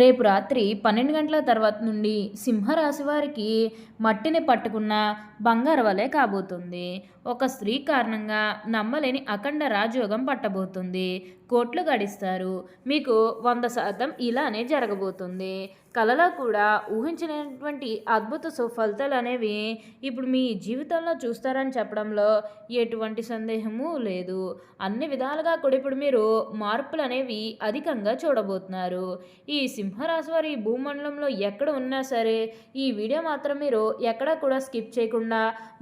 రేపు రాత్రి పన్నెండు గంటల తర్వాత నుండి సింహరాశి వారికి మట్టిని పట్టుకున్న బంగారు వలె కాబోతుంది. ఒక స్త్రీ కారణంగా నమ్మలేని అఖండ రాజయోగం పట్టబోతుంది. కోట్లు గడిస్తారు. మీకు వంద శాతం ఇలానే జరగబోతుంది. కళలో కూడా ఊహించినటువంటి అద్భుత సుఫలితాలు అనేవి ఇప్పుడు మీ జీవితంలో చూస్తారని చెప్పడంలో ఎటువంటి సందేహము లేదు. అన్ని విధాలుగా కూడా ఇప్పుడు మీరు మార్పులు అనేవి అధికంగా చూడబోతున్నారు. ఈ సింహరాశి వారి ఈ భూమండలంలో ఎక్కడ ఉన్నా సరే ఈ వీడియో మాత్రం మీరు ఎక్కడ కూడా స్కిప్ చేయకుండా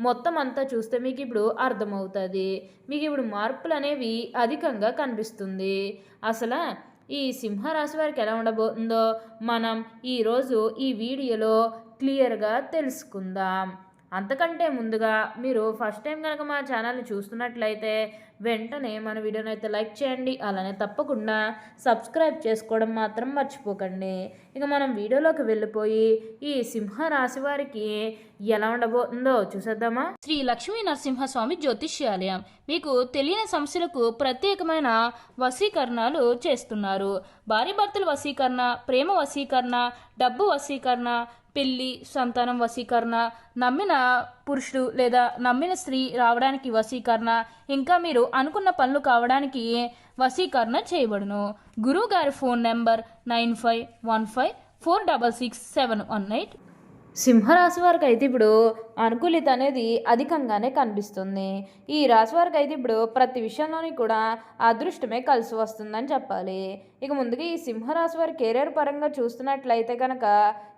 మొత్తం అంతా చూస్తే మీకు ఇప్పుడు అర్థమవుతుంది. మీకు ఇప్పుడు మార్పులు అనేవి అధికంగా కనిపిస్తుంది. అసలు ఈ సింహరాశి వారికి ఎలా ఉండబోతుందో మనం ఈరోజు ఈ వీడియోలో క్లియర్గా తెలుసుకుందాం. అంతకంటే ముందుగా మీరు ఫస్ట్ టైం కనుక మా ఛానల్ని చూస్తున్నట్లయితే వెంటనే మన వీడియోని అయితే లైక్ చేయండి అలానే తప్పకుండా సబ్స్క్రైబ్ చేసుకోవడం మాత్రం మర్చిపోకండి. ఇక మనం వీడియోలోకి వెళ్ళిపోయి ఈ సింహ రాశి వారికి ఎలా ఉండబోతుందో చూసేద్దామా? శ్రీ లక్ష్మీ నరసింహస్వామి జ్యోతిష్యాలయం మీకు తెలియని సమస్యలకు ప్రత్యేకమైన వశీకరణాలు చేస్తున్నారు. భార్య భర్తల వశీకరణ ప్రేమ వశీకరణ డబ్బు వశీకరణ పెళ్ళి సంతానం వశీకరణ నమ్మిన పురుషుడు లేదా నమ్మిన స్త్రీ రావడానికి వశీకరణ ఇంకా మీరు అనుకున్న పనులు కావడానికి వశీకరణ చేయబడును? గురువు గారి phone number nine five one five four double six seven one eight. సింహరాశి వారికి అయితే ఇప్పుడు అనుకూలిత అనేది అధికంగానే కనిపిస్తుంది. ఈ రాశి వారికి అయితే ఇప్పుడు ప్రతి విషయంలోని కూడా అదృష్టమే కలిసి వస్తుందని చెప్పాలి. ఇక ముందుగా ఈ సింహరాశి వారి కెరీర్ పరంగా చూస్తున్నట్లయితే కనుక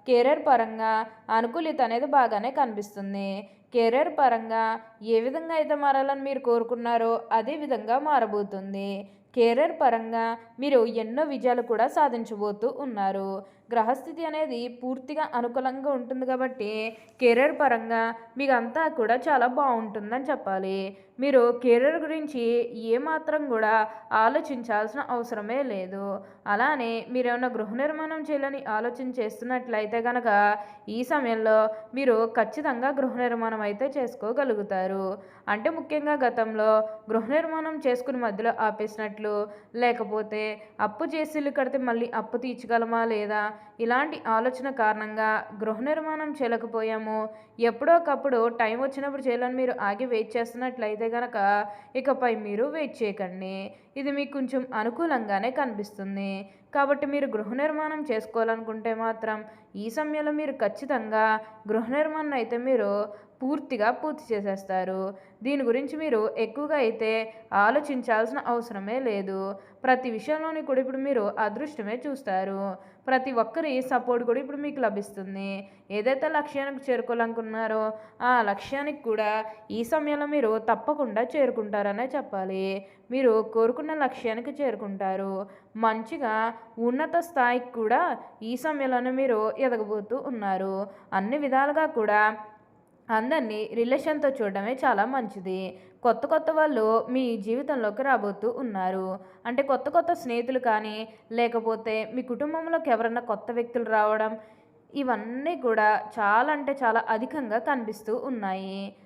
కెరీర్ పరంగా అనుకూలిత అనేది బాగానే కనిపిస్తుంది. కెరీర్ పరంగా ఏ విధంగా అయితే మారాలని మీరు కోరుకున్నారో అదే విధంగా మారబోతుంది. కెరీర్ పరంగా మీరు ఎన్నో విజయాలు కూడా సాధించబోతూ ఉన్నారు. గ్రహస్థితి అనేది పూర్తిగా అనుకూలంగా ఉంటుంది కాబట్టి కెరీర్ పరంగా మీకు అంతా కూడా చాలా బాగుంటుందని చెప్పాలి. మీరు కెరీర్ గురించి ఏమాత్రం కూడా ఆలోచించాల్సిన అవసరమే లేదు. అలానే మీరు ఏమైనా గృహ నిర్మాణం చేయాలని ఆలోచన చేస్తున్నట్లయితే కనుక ఈ సమయంలో మీరు ఖచ్చితంగా గృహ నిర్మాణం అయితే చేసుకోగలుగుతారు. అంటే ముఖ్యంగా గతంలో గృహ నిర్మాణం చేసుకుని మధ్యలో ఆపేసినట్లు లేకపోతే అప్పు చేసి ఇల్లు కడితే మళ్ళీ అప్పు తీర్చగలమా లేదా ఇలాంటి ఆలోచన కారణంగా గృహ నిర్మాణం చేయలేకపోయాము. ఎప్పుడోకప్పుడు టైం వచ్చినప్పుడు చేయాలని మీరు ఆగి వెయిట్ చేస్తున్నట్లయితే కనుక ఇకపై మీరు వెయిట్ చేయకండి. ఇది మీకు కొంచెం అనుకూలంగానే కనిపిస్తుంది. కాబట్టి మీరు గృహ నిర్మాణం చేసుకోవాలనుకుంటే మాత్రం ఈ సమయంలో మీరు ఖచ్చితంగా గృహ నిర్మాణం అయితే మీరు పూర్తిగా పూర్తి చేసేస్తారు. దీని గురించి మీరు ఎక్కువగా అయితే ఆలోచించాల్సిన అవసరమే లేదు. ప్రతి విషయంలోని కూడా ఇప్పుడు మీరు అదృష్టమే చూస్తారు. ప్రతి ఒక్కరి సపోర్ట్ కూడా ఇప్పుడు మీకు లభిస్తుంది. ఏదైతే లక్ష్యానికి చేరుకోవాలనుకున్నారో ఆ లక్ష్యానికి కూడా ఈ సమయంలో మీరు తప్పకుండా చేరుకుంటారనే చెప్పాలి. మీరు కోరుకున్న లక్ష్యానికి చేరుకుంటారు. మంచిగా ఉన్నత స్థాయికి కూడా ఈ సమయంలోనే మీరు ఎదగబోతూ ఉన్నారు. అన్ని విధాలుగా కూడా అందరినీ రిలేషన్తో చూడడమే చాలా మంచిది. కొత్త కొత్త వాళ్ళు మీ జీవితంలోకి రాబోతూ ఉన్నారు. అంటే కొత్త కొత్త స్నేహితులు కానీ లేకపోతే మీ కుటుంబంలోకి ఎవరన్నా కొత్త వ్యక్తులు రావడం ఇవన్నీ కూడా చాలా అంటే చాలా అధికంగా కనిపిస్తూ ఉన్నాయి.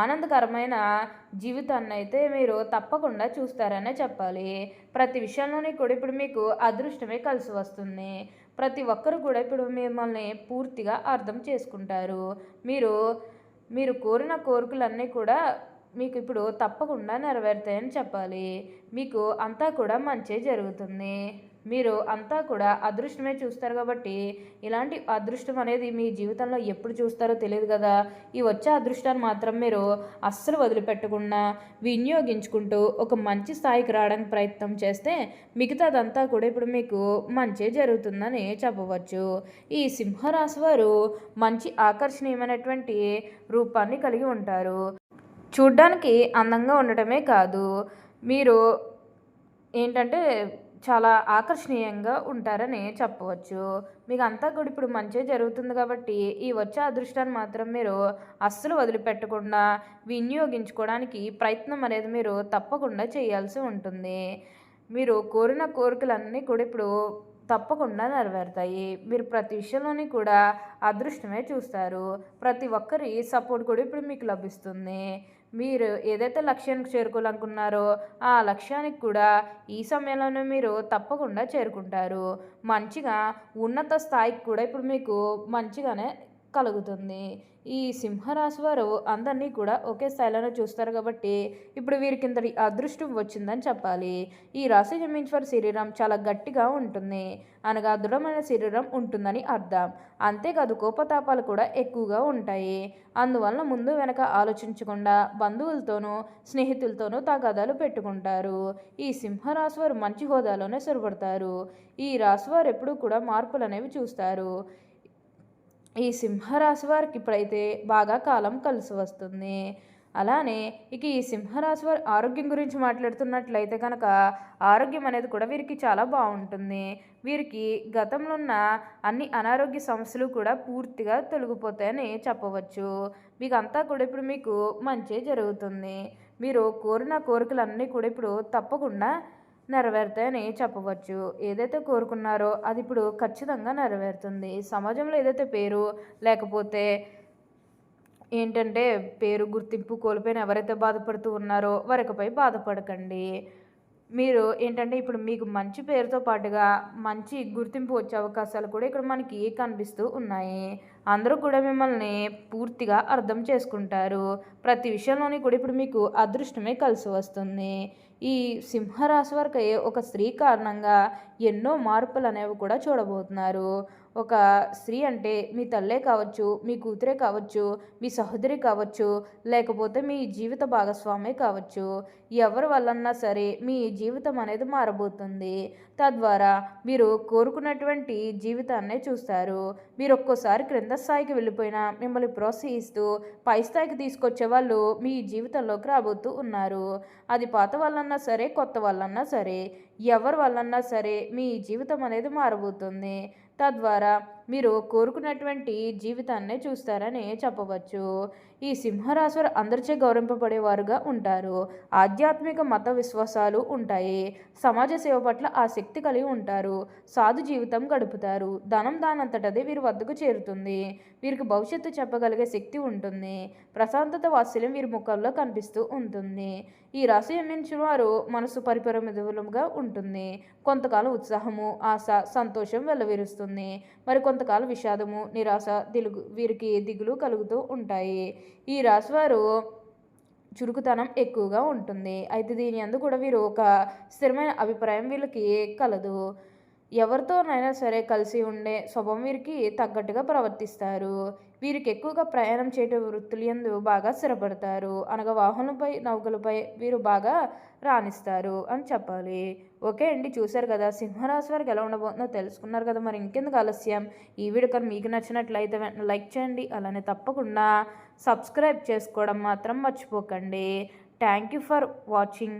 ఆనందకరమైన జీవితాన్ని అయితే మీరు తప్పకుండా చూస్తారనే చెప్పాలి. ప్రతి విషయంలోనే కూడా ఇప్పుడు మీకు అదృష్టమే కలిసి వస్తుంది. ప్రతి ఒక్కరు కూడా ఇప్పుడు మిమ్మల్ని పూర్తిగా అర్థం చేసుకుంటారు. మీరు మీరు కోరిన కోరికలన్నీ కూడా మీకు ఇప్పుడు తప్పకుండా నెరవేరుతాయని చెప్పాలి. మీకు అంతా కూడా మంచి జరుగుతుంది. మీరు అంతా కూడా అదృష్టమే చూస్తారు కాబట్టి ఇలాంటి అదృష్టం అనేది మీ జీవితంలో ఎప్పుడు చూస్తారో తెలియదు కదా. ఈ వచ్చే అదృష్టాన్ని మాత్రం మీరు అస్సలు వదిలిపెట్టకుండా వినియోగించుకుంటూ ఒక మంచి స్థాయికి రావడానికి ప్రయత్నం చేస్తే మిగతాదంతా కూడా ఇప్పుడు మీకు మంచి జరుగుతుందని చెప్పవచ్చు. ఈ సింహరాశి వారు మంచి ఆకర్షణీయమైనటువంటి రూపాన్ని కలిగి ఉంటారు. చూడ్డానికి అందంగా ఉండటమే కాదు. మీరు ఏంటంటే చాలా ఆకర్షణీయంగా ఉంటారని చెప్పవచ్చు. మీకు అంతా కూడా ఇప్పుడు మంచిగా జరుగుతుంది కాబట్టి ఈ వచ్చే అదృష్టాన్ని మాత్రం మీరు అస్సలు వదిలిపెట్టకుండా వినియోగించుకోవడానికి ప్రయత్నం అనేది మీరు తప్పకుండా చేయాల్సి ఉంటుంది. మీరు కోరిన కోరికలన్నీ కూడా ఇప్పుడు తప్పకుండా నెరవేరుతాయి. మీరు ప్రతి విషయంలోని కూడా అదృష్టమే చూస్తారు. ప్రతి ఒక్కరి సపోర్ట్ కూడా ఇప్పుడు మీకు లభిస్తుంది. మీరు ఏదైతే లక్ష్యానికి చేరుకోవాలనుకున్నారో ఆ లక్ష్యానికి కూడా ఈ సమయంలోనే మీరు తప్పకుండా చేరుకుంటారు. మంచిగా ఉన్నత స్థాయికి కూడా ఇప్పుడు మీకు మంచిగానే కలుగుతుంది. ఈ సింహరాశి వారు అందరినీ కూడా ఒకే స్థాయిలోనే చూస్తారు కాబట్టి ఇప్పుడు వీరికి ఇంతటి అదృష్టం వచ్చిందని చెప్పాలి. ఈ రాశి జన్మించిన శరీరం చాలా గట్టిగా ఉంటుంది. అనగా దృఢమైన శరీరం ఉంటుందని అర్థం. అంతేకాదు కోపతాపాలు కూడా ఎక్కువగా ఉంటాయి. అందువల్ల ముందు వెనక ఆలోచించకుండా బంధువులతోనూ స్నేహితులతోనూ తగాదాలు పెట్టుకుంటారు. ఈ సింహరాశి వారు మంచి హోదాలోనే సరిపడతారు. ఈ రాశి వారు ఎప్పుడూ కూడా మార్పులు అనేవి చూస్తారు. ఈ సింహరాశి వారికి ఇప్పుడైతే బాగా కాలం కలిసి వస్తుంది. అలానే ఇక ఈ సింహరాశి వారి ఆరోగ్యం గురించి మాట్లాడుతున్నట్లయితే కనుక ఆరోగ్యం అనేది కూడా వీరికి చాలా బాగుంటుంది. వీరికి గతంలో ఉన్న అన్ని అనారోగ్య సమస్యలు కూడా పూర్తిగా తొలగిపోతాయని చెప్పవచ్చు. మీకు అంతా కూడా ఇప్పుడు మీకు మంచి జరుగుతుంది. మీరు కోరిన కోరికలన్నీ కూడా ఇప్పుడు తప్పకుండా నెరవేరుతాయని చెప్పవచ్చు. ఏదైతే కోరుకున్నారో అది ఇప్పుడు ఖచ్చితంగా నెరవేరుతుంది. సమాజంలో ఏదైతే పేరు లేకపోతే ఏంటంటే పేరు గుర్తింపు కోల్పోయిన ఎవరైతే బాధపడుతూ ఉన్నారో వారికపై బాధపడకండి. మీరు ఏంటంటే ఇప్పుడు మీకు మంచి పేరుతో పాటుగా మంచి గుర్తింపు వచ్చే అవకాశాలు కూడా ఇక్కడ మనకి కనిపిస్తూ ఉన్నాయి. అందరూ కూడా మిమ్మల్ని పూర్తిగా అర్థం చేసుకుంటారు. ప్రతి విషయంలోని కూడా ఇప్పుడు మీకు అదృష్టమే కలిసి వస్తుంది. ఈ సింహరాశి వరకు ఒక స్త్రీ కారణంగా ఎన్నో మార్పులు అనేవి కూడా చూడబోతున్నారు. ఒక స్త్రీ అంటే మీ తల్లే కావచ్చు మీ కూతురే కావచ్చు మీ సహోదరి కావచ్చు లేకపోతే మీ జీవిత భాగస్వామే కావచ్చు. ఎవరి వల్లన్నా సరే మీ జీవితం అనేది మారబోతుంది. తద్వారా మీరు కోరుకున్నటువంటి జీవితాన్నే చూస్తారు. మీరు ఒక్కోసారి క్రింద స్థాయికి వెళ్ళిపోయినా మిమ్మల్ని ప్రోత్సహిస్తూ పై స్థాయికి తీసుకొచ్చే వాళ్ళు మీ జీవితంలోకి రాబోతూ ఉన్నారు. అది పాత వాళ్ళన్నా సరే కొత్త వాళ్ళన్నా సరే ఎవరి వల్లన్నా సరే మీ జీవితం అనేది మారబోతుంది. తద్వారా మీరు కోరుకున్నటువంటి జీవితాన్నే చూస్తారని చెప్పవచ్చు. ఈ సింహరాశులు అందరిచే గౌరవింపబడేవారుగా ఉంటారు. ఆధ్యాత్మిక మత విశ్వాసాలు ఉంటాయి. సమాజ సేవ పట్ల ఆసక్తి కలిగి ఉంటారు. సాధు జీవితం గడుపుతారు. ధనం దానంతటదే వీరి వద్దకు చేరుతుంది. వీరికి భవిష్యత్తు చెప్పగలిగే శక్తి ఉంటుంది. ప్రశాంతత వాత్సల్యం వీరి ముఖంలో కనిపిస్తూ ఉంటుంది. ఈ రాశి జన్మించిన వారు మనసు పరిపరమిదులుగా ఉంటుంది. కొంతకాలం ఉత్సాహము ఆశ సంతోషం వెల్లవిరుస్తుంది. మరి కొంతకాలం విషాదము నిరాశ దిలుగు వీరికి దిగులు కలుగుతూ ఉంటాయి. ఈ రాశివారు చురుకుతనం ఎక్కువగా ఉంటుంది. అయితే దీని అందు కూడా వీరు ఒక స్థిరమైన అభిప్రాయం వీళ్ళకి కలదు. ఎవరితోనైనా సరే కలిసి ఉండే స్వభావం వీరికి తగ్గట్టుగా ప్రవర్తిస్తారు. వీరికి ఎక్కువగా ప్రయాణం చేయటం వృత్తులు ఎందు బాగా స్థిరపడతారు. అనగా వాహనంపై నౌకలపై వీరు బాగా రాణిస్తారు అని చెప్పాలి. ఓకే అండి చూశారు కదా సింహరాశి వారికి ఎలా ఉండబోతుందో తెలుసుకున్నారు కదా మరి ఇంకెందుకు ఆలస్యం? ఈ వీడియో కానీ మీకు నచ్చినట్లయితే వెంటనే లైక్ చేయండి అలానే తప్పకుండా సబ్స్క్రైబ్ చేసుకోవడం మాత్రం మర్చిపోకండి. Thank you for watching.